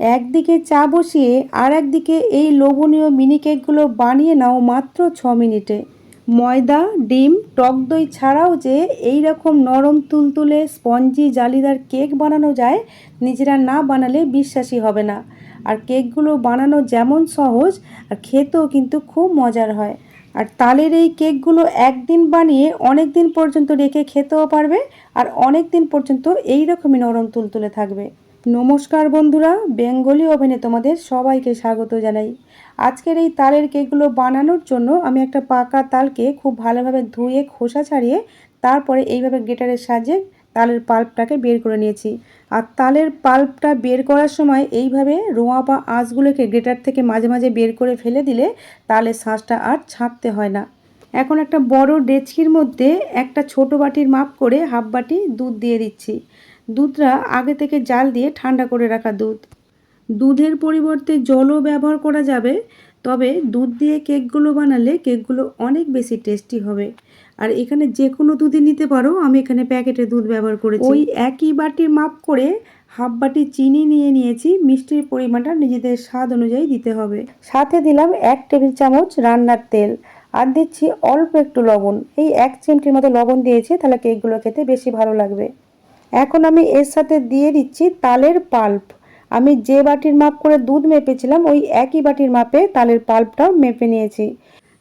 একদিকে চা বসিয়ে আর একদিকে এই লোভনীয় মিনি কেকগুলো বানিয়ে নাও মাত্র ছ মিনিটে। ময়দা, ডিম, টক দই ছাড়াও যে এই রকম নরম তুলতুলে, স্পঞ্জি, জালিদার কেক বানানো যায়, নিজেরা না বানালে বিশ্বাসই হবে না। আর কেকগুলো বানানো যেমন সহজ, আর খেতেও কিন্তু খুব মজার হয়। আর তালের এই কেকগুলো একদিন বানিয়ে অনেক দিন পর্যন্ত রেখে খেতেও পারবে, আর অনেক দিন পর্যন্ত এই রকমই নরম তুলতুলে থাকবে। নমস্কার বন্ধুরা, বেঙ্গলি ওভেনে তোমাদের সবাইকে স্বাগত জানাই। আজকের এই তালের কেকগুলো বানানোর জন্য আমি একটা পাকা তালকে খুব ভালোভাবে ধুয়ে খোসা ছাড়িয়ে তারপরে এইভাবে গ্রেটারের সাহায্যে তালের পাল্পটাকে বের করে নিয়েছি। আর তালের পাল্পটা বের করার সময় এইভাবে রোঁয়া বা আঁশগুলোকে গ্রেটার থেকে মাঝে মাঝে বের করে ফেলে দিলে তালের শাঁসটা আর ছাঁকতে হয় না। এখন একটা বড় ডেচকির মধ্যে একটা ছোট বাটির মাপ করে হাফ বাটি দুধ দিয়ে দিচ্ছি। দুধটা আগে থেকে জাল দিয়ে ঠান্ডা করে রাখা দুধ। দুধের পরিবর্তে জলও ব্যবহার করা যাবে, তবে দুধ দিয়ে কেকগুলো বানালে কেকগুলো অনেক বেশি টেস্টি হবে। আর এখানে যে কোনো দুধই নিতে পারো, আমি এখানে প্যাকেটে দুধ ব্যবহার করেছি। ওই একই বাটির মাপ করে হাফ বাটি চিনি নিয়ে নিয়েছি, মিষ্টির পরিমাণটা নিজেদের স্বাদ অনুযায়ী দিতে হবে। সাথে দিলাম এক টেবিল চামচ রান্নার তেল, আর দিচ্ছি অল্প একটু লবণ। এই এক চিমটির মতো লবণ দিয়েছি, তাহলে কেকগুলো খেতে বেশি ভালো লাগবে। এখন আমি এর সাথে দিয়ে দিচ্ছি তালের পাল্প। আমি যে বাটির মাপ করে দুধ মেপেছিলাম, ওই একই বাটির মাপে তালের পাল্পটাও মেপে নিয়েছি।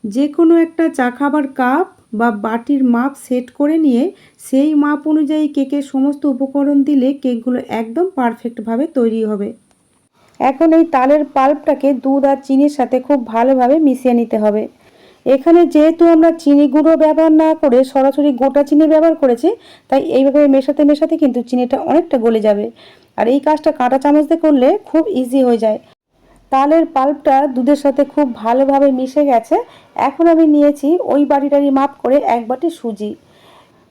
যে কোনো একটা চা খাবার কাপ বা বাটির মাপ সেট করে নিয়ে সেই মাপ অনুযায়ী কেকের সমস্ত উপকরণ দিলে কেকগুলো একদম পারফেক্টভাবে তৈরি হবে। এখন এই তালের পাল্পটাকে দুধ আর চিনির সাথে খুব ভালোভাবে মিশিয়ে নিতে হবে। এখানে যেহেতু আমরা চিনি গুঁড়ো ব্যবহার না করে সরাসরি গোটা চিনি ব্যবহার করেছি, তাই এইভাবে মেশাতে মেশাতে কিন্তু চিনিটা অনেকটা গলে যাবে। আর এই কাজটা কাঁটা চামচ দিয়ে করলে খুব ইজি হয়ে যায়। তালের পাল্পটা দুধের সাথে খুব ভালোভাবে মিশে গেছে। এখন আমি নিয়েছি ওই বাটিটারই মাপ করে এক বাটি সুজি।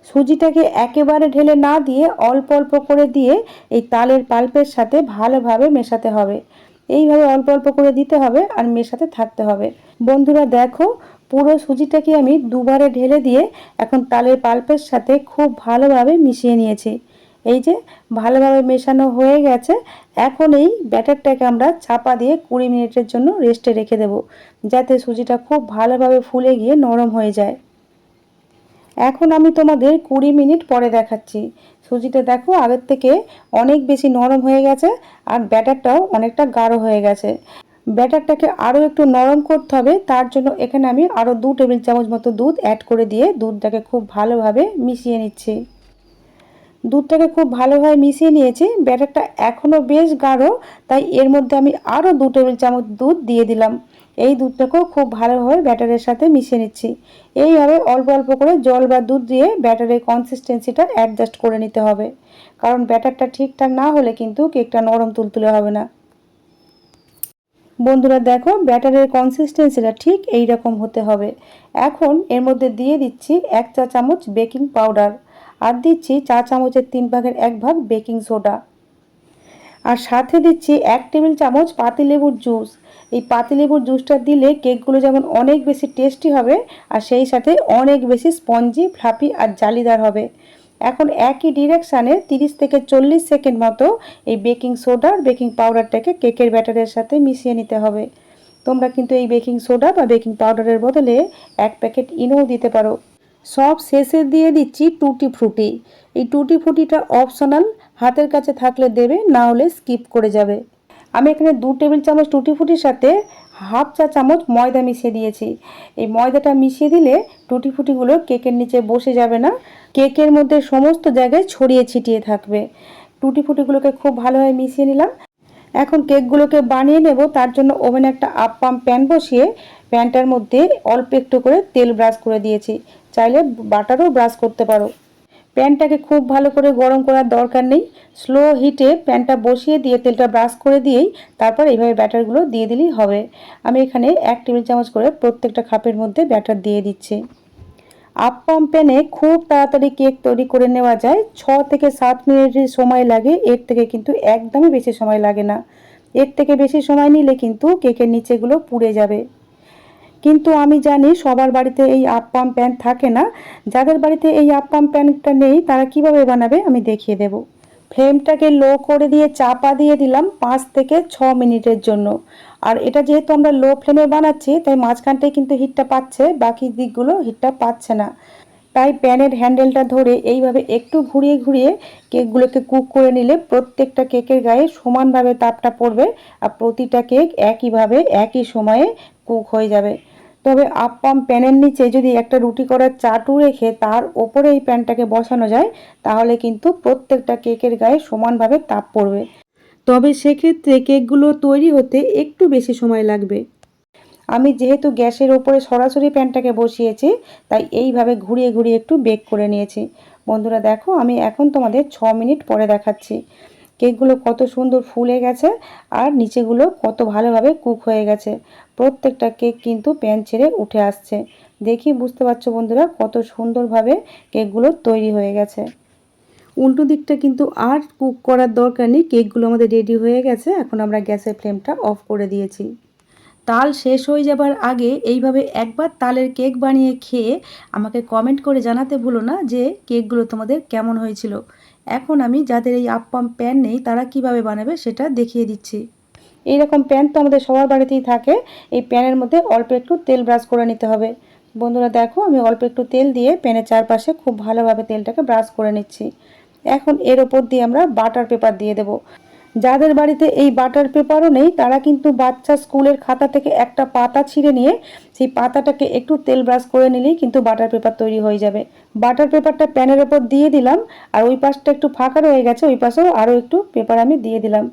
সুজিটাকে একেবারে ঢেলে না দিয়ে অল্প অল্প করে দিয়ে এই তালের পাল্পের সাথে ভালোভাবে মেশাতে হবে। এইভাবে অল্প অল্প করে দিতে হবে আর মেশাতে থাকতে হবে। বন্ধুরা দেখো পুরো সুজিটাকে আমি দুবারে ঢেলে দিয়ে এখন তালের পাল্পের সাথে খুব ভালোভাবে মিশিয়ে নিয়েছি। এই যে ভালোভাবে মেশানো হয়ে গেছে, এখন এই ব্যাটারটাকে আমরা চাপা দিয়ে কুড়ি মিনিটের জন্য রেস্টে রেখে দেব, যাতে সুজিটা খুব ভালোভাবে ফুলে গিয়ে নরম হয়ে যায়। এখন আমি তোমাদের কুড়ি মিনিট পরে দেখাচ্ছি। সুজিটা দেখো আগের থেকে অনেক বেশি নরম হয়ে গেছে আর ব্যাটারটাও অনেকটা গাঢ় হয়ে গেছে। ব্যাটারটাকে আরও একটু নরম করতে হবে। তার জন্য এখানে আমি আরও দু টেবিল চামচ মতো দুধ অ্যাড করে দিয়ে দুধটাকে খুব ভালোভাবে মিশিয়ে নিচ্ছি। দুধটাকে খুব ভালোভাবে মিশিয়ে নিয়েছি। ব্যাটারটা এখনও বেশ গাঢ়, তাই এর মধ্যে আমি আরও দু টেবিল চামচ দুধ দিয়ে দিলাম। এই দুধটাকেও খুব ভালোভাবে ব্যাটারের সাথে মিশিয়ে নিচ্ছি। এইভাবে অল্প অল্প করে জল বা দুধ দিয়ে ব্যাটারের কনসিস্টেন্সিটা অ্যাডজাস্ট করে নিতে হবে। কারণ ব্যাটারটা ঠিকঠাক না হলে কিন্তু কেকটা নরম তুলতুলে হবে না। বন্ধুরা দেখো, ব্যাটারের কনসিস্টেন্সিটা ঠিক এই রকম হতে হবে। এখন এর মধ্যে দিয়ে দিচ্ছি এক চা চামচ বেকিং পাউডার আর দিচ্ছি চা চামচের তিন ভাগের এক ভাগ বেকিং সোডা। আর সাথে দিচ্ছি এক টেবিল চামচ পাতিলেবুর জুস। এই পাতিলেবুর জুসটা দিলে কেকগুলো যেমন অনেক বেশি টেস্টি হবে, আর সেই সাথে অনেক বেশি স্পঞ্জি ফ্লাফি আর জালিদার হবে। এখন একই ডিরেকশানে তিরিশ থেকে চল্লিশ সেকেন্ড মতো এই বেকিং সোডা আর বেকিং পাউডারটাকে কেকের ব্যাটারের সাথে মিশিয়ে নিতে হবে। তোমরা কিন্তু এই বেকিং সোডা বা বেকিং পাউডারের বদলে এক প্যাকেট ইনোও দিতে পারো। সব শেষে দিয়ে দিচ্ছি টুটি ফ্রুটি এই টুটি ফ্রুটিটা অপশনাল হাতের কাছে থাকলে দেবে, না হলে স্কিপ করে যাবে। আমি এখানে দু টেবিল চামচ টুটি ফুটির সাথে হাফ চা চামচ ময়দা মিশিয়ে দিয়েছি। এই ময়দাটা মিশিয়ে দিলে টুটি ফুটিগুলো কেকের নিচে বসে যাবে না। কেকের মধ্যে সমস্ত জায়গায় ছড়িয়ে ছিটিয়ে থাকবে। টুটি ফুটিগুলোকে খুব ভালোভাবে মিশিয়ে নিলাম। এখন কেকগুলোকে বানিয়ে নেব। তার জন্য ওভেনে একটা আপ পাম্প প্যান বসিয়ে প্যানটার মধ্যে অল্প একটু করে তেল ব্রাশ করে দিয়েছি। চাইলে বাটারও ব্রাশ করতে পারো। প্যানটাকে খুব ভালো করে গরম করার দরকার নেই। স্লো হিটে প্যানটা বসিয়ে দিয়ে তেলটা ব্রাশ করে দিয়েই তারপর এইভাবে ব্যাটারগুলো দিয়ে দিলেই হবে। আমি এখানে এক টেবিল চামচ করে প্রত্যেকটা খাপের মধ্যে ব্যাটার দিয়ে দিচ্ছি। আপ্পাম প্যানে খুব তাড়াতাড়ি কেক তৈরি করে নেওয়া যায়। ছ থেকে সাত মিনিটের সময় লাগে। এর থেকে কিন্তু একদমই বেশি সময় লাগে না। এর থেকে বেশি সময় নিলে কিন্তু কেকের নিচেগুলো পুড়ে যাবে। কিন্তু আমি জানি সবার বাড়িতে এই আপ্পাম প্যান থাকে না। যাদের বাড়িতে এই আপ্পাম প্যানটা নেই, তারা কীভাবে বানাবে আমি দেখিয়ে দেব। ফ্লেমটাকে লো করে দিয়ে চাপা দিয়ে দিলাম পাঁচ থেকে ছ মিনিটের জন্য। আর এটা যেহেতু আমরা লো ফ্লেমে বানাচ্ছি, তাই মাঝখানটায় কিন্তু হিটটা পাচ্ছে, বাকি দিকগুলো হিটটা পাচ্ছে না। তাই প্যানের হ্যান্ডেলটা ধরে এইভাবে একটু ঘুরিয়ে ঘুরিয়ে কেকগুলোকে কুক করে নিলে প্রত্যেকটা কেকের গায়ে সমানভাবে তাপটা পড়বে, আর প্রতিটা কেক একইভাবে, একই সময়ে কুক হয়ে যাবে। তবে আপ আপ্পাম প্যানের নিচে যদি একটা রুটি করার চাটু রেখে তার ওপরে এই প্যানটাকে বসানো যায়, তাহলে কিন্তু প্রত্যেকটা কেকের গায়ে সমানভাবে তাপ পড়বে। তবে সেক্ষেত্রে কেকগুলো তৈরি হতে একটু বেশি সময় লাগবে। আমি যেহেতু গ্যাসের ওপরে সরাসরি প্যানটাকে বসিয়েছি, তাই এইভাবে ঘুরিয়ে ঘুরিয়ে একটু বেক করে নিয়েছি। বন্ধুরা দেখো, আমি এখন তোমাদের ছ মিনিট পরে দেখাচ্ছি। কেকগুলো কত সুন্দর ফুলে গেছে আর নিচেগুলো কত ভালোভাবে কুক হয়ে গেছে। প্রত্যেকটা কেক কিন্তু প্যান ছেড়ে উঠে আসছে। দেখি বুঝতে পারছ বন্ধুরা কত সুন্দরভাবে কেকগুলো তৈরি হয়ে গেছে। উল্টো দিকটা কিন্তু আর কুক করার দরকার নেই, কেকগুলো আমাদের রেডি হয়ে গেছে, এখন আমরা গ্যাসের ফ্লেমটা অফ করে দিয়েছি। তাল শেষ হয়ে যাবার আগে এইভাবে একবার তালের কেক বানিয়ে খেয়ে আমাকে কমেন্ট করে জানাতে ভুলো না যে কেকগুলো তোমাদের কেমন হয়েছিল। এখন আমি যাদের এই আপ্পাম প্যান নেই, তারা কীভাবে বানাবে সেটা দেখিয়ে দিচ্ছি। এই রকম প্যান তো আমাদের সবার বাড়িতেই থাকে। এই প্যানের মধ্যে অল্প একটু তেল ব্রাশ করে নিতে হবে। বন্ধুরা দেখো, আমি অল্প একটু তেল দিয়ে প্যানের চারপাশে খুব ভালোভাবে তেলটাকে ব্রাশ করে নিচ্ছি। এখন এর ওপর দিয়ে আমরা বাটার পেপার দিয়ে দেব। যাদের বাড়িতে এই বাটার পেপারও নেই, তারা কিন্তু বাচ্চা স্কুলের খাতা থেকে একটা পাতা ছিঁড়ে নিয়ে সেই পাতাটাকে একটু তেল ব্রাশ করে নিলেই কিন্তু বাটার পেপার তৈরি হয়ে যাবে। বাটার পেপারটা প্যানের ওপর দিয়ে দিলাম আর ওই পাশটা একটু ফাঁকা রয়ে গেছে, ওই পাশেও আরও একটু পেপার আমি দিয়ে দিলাম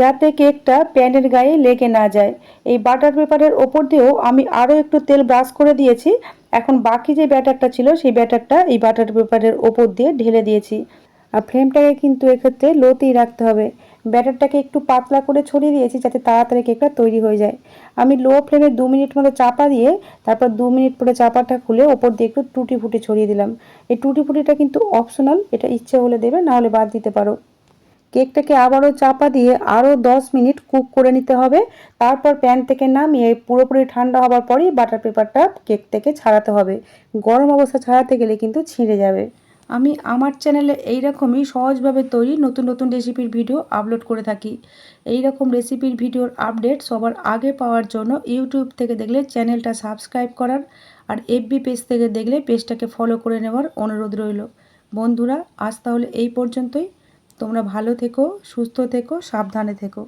যাতে কেকটা প্যানের গায়ে লেগে না যায়। এই বাটার পেপারের ওপর দিয়েও আমি আরও একটু তেল ব্রাশ করে দিয়েছি। এখন বাকি যে ব্যাটারটা ছিল, সেই ব্যাটারটা এই বাটার পেপারের ওপর দিয়ে ঢেলে দিয়েছি। আর ফ্লেমটাকে কিন্তু এক্ষেত্রে লোতেই রাখতে হবে। ব্যাটারটাকে একটু পাতলা করে ছড়িয়ে দিয়েছি যাতে তাড়াতাড়ি কেকটা তৈরি হয়ে যায়। আমি লো ফ্লেমে দু মিনিট মতো চাপা দিয়ে তারপর দু মিনিট পরে চাপাটা খুলে ওপর দিয়ে একটু টুটি ফুটি ছড়িয়ে দিলাম। এই টুটি ফুটিটা কিন্তু অপশনাল এটা ইচ্ছে হলে দেবে, না হলে বাদ দিতে পারো। কেকটাকে আবারও চাপা দিয়ে আরও দশ মিনিট কুক করে নিতে হবে। তারপর প্যান থেকে নামিয়ে পুরোপুরি ঠান্ডা হবার পরেই বাটার পেপারটা কেক থেকে ছাড়াতে হবে। গরম অবস্থা ছাড়াতে গেলে কিন্তু ছিঁড়ে যাবে। আমি আমার চ্যানেলে এই রকমই সহজভাবে তৈরি নতুন নতুন রেসিপির ভিডিও আপলোড করে থাকি। এই রকম রেসিপির ভিডিওর আপডেট সবার আগে পাওয়ার জন্য ইউটিউব থেকে দেখলে চ্যানেলটা সাবস্ক্রাইব করার আর এফবি পেজ থেকে দেখলে পেজটাকে ফলো করে নেওয়ার অনুরোধ রইল। বন্ধুরা, আজ তাহলে এই পর্যন্তই। তোমরা ভালো থেকো, সুস্থ থেকো, সাবধানে থেকো।